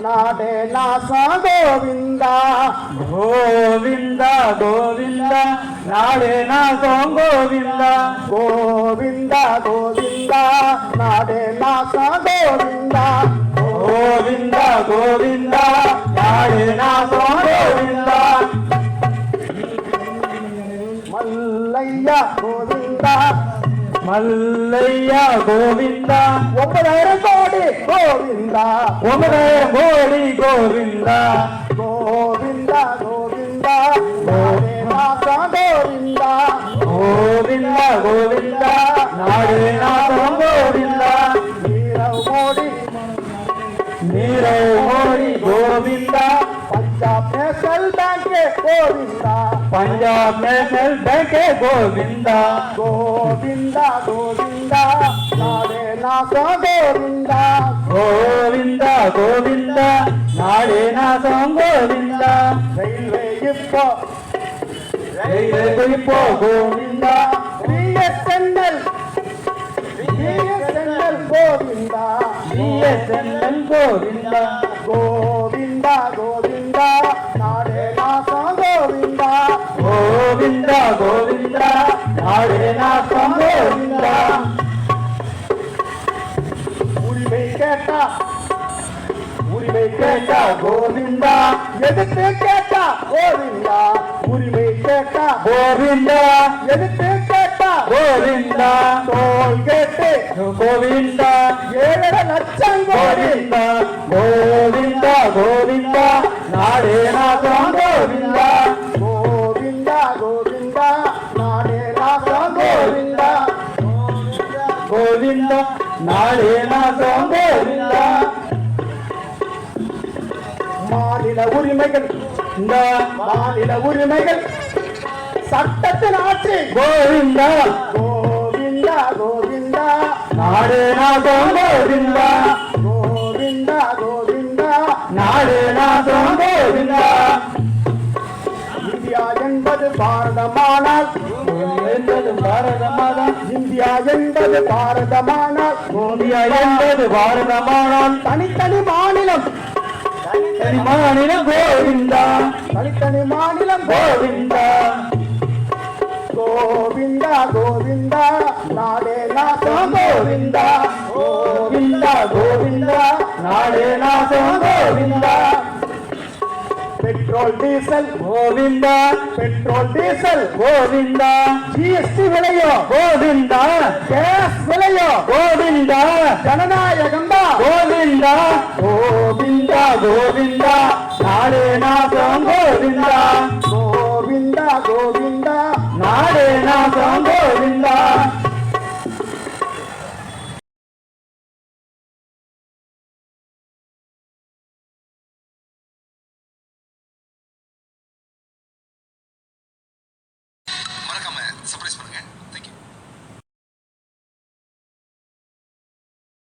నాదేలాస గోవింద. గోవింద గోవింద నాడేనా సోం గోవింద. గోవింద గోవింద నాదేలాస గోవింద. గోవింద గోవింద నాడేనా సోం గోవింద. మల్లయ్య గోవింద. మల్లయ్య గోవింద. ఒప్పదా கோவிந்தா உமனே கோடி கோவிந்தா. கோவிந்தா கோவிந்தா கோவிந்தா. கோவிந்தா கோவிந்தா நாடு நாதம் கோவிந்தா. நீரவ் மோடி நீரவ் மோடி கோவிந்தா. பஞ்சாப் நேஷனல் பேங்கே கோவிந்தா. பஞ்சாப் நேஷனல் பேங்கே கோவிந்தா. கோவிந்தா கோவிந்தா. கோவிந்தா கோவிந்தா கோவிந்தா நாளே நாசம் கோவிந்தா. ரயில்வே இப்போ ரயில்வே இப்போ Govinda. BSNL BSNL Govinda. BSNL Govinda. கோ మేక గోవింద? ఎదితే కేట గోవింద? పురి మేకేట గోవింద? ఎదితే కేట గోవింద? Toll gate Govinda? ఏడ నచ్చం గోవింద? గోవింద గోవింద? నాడే నా గోవింద? గోవింద గోవింద? నాడే నా గోవింద? గోవింద నాడే నా గోవింద? மாநில உரிமைகள். இந்த மாநில உரிமைகள் சட்டத்தின் ஆட்சி. கோவிந்தா. கோவிந்தா கோவிந்தா. நாடு நாதம் கோவிந்தா. கோவிந்தா கோவிந்தா. நாடு நாதம் கோவிந்தா. இந்தியா என்பது பாரதமானால். என்பது பாரதமானால். இந்தியா என்பது பாரதமானால். இந்தியா என்பது பாரதமானால். தனித்தனி மாநிலம். தனித்தனி மாநிலம் கோவிந்தா. தனித்தனி மாநிலம் கோவிந்தா. கோவிந்தா கோவிந்தா நாடே நாசம் கோவிந்தா. கோவிந்தா கோவிந்தா நாடே நாசம் Govinda. Petrol diesel Govinda. Petrol diesel Govinda. GST விலையோ Govinda. Gas விலையோ கோவிந்தா. ஜனநாயகம் தான் கோவிந்தா. கோவிந்தா கோவிந்தா. கோவிந்தா நான் நாளே இருந்தா